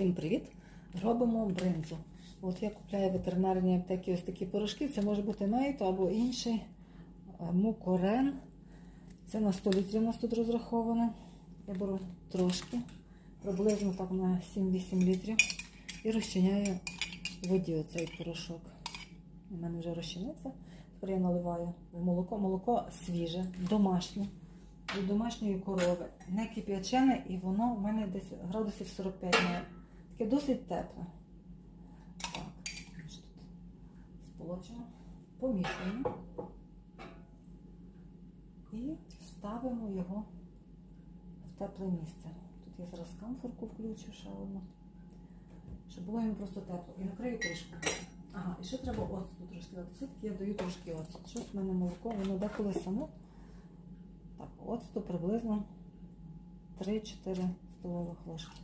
Всім привіт! Робимо бринзу. От я купляю в ветеринарній аптекі ось такі порошки. Це може бути мейто або інший е, мукорен. Це на 100 літрів у нас тут розраховано. Я беру трошки, приблизно так на 7-8 літрів. І розчиняю в воді оцей порошок. У мене вже розчинився. Тепер я наливаю молоко. Молоко свіже, домашнє, від домашньої корови, не кип'ячене, і воно в мене десь градусів 45 має. Таке досить тепле. Так, тут сполочимо, помішуємо і ставимо його в тепле місце. Тут я зараз камфорку включу ще одну, щоб було йому просто тепло. І накрию кришкою. Ага, і ще треба оцту трошки дати. Все-таки я даю трошки оцту. Щось в мене молоко, воно деколи само. Так, оцту приблизно 3-4 столових ложки.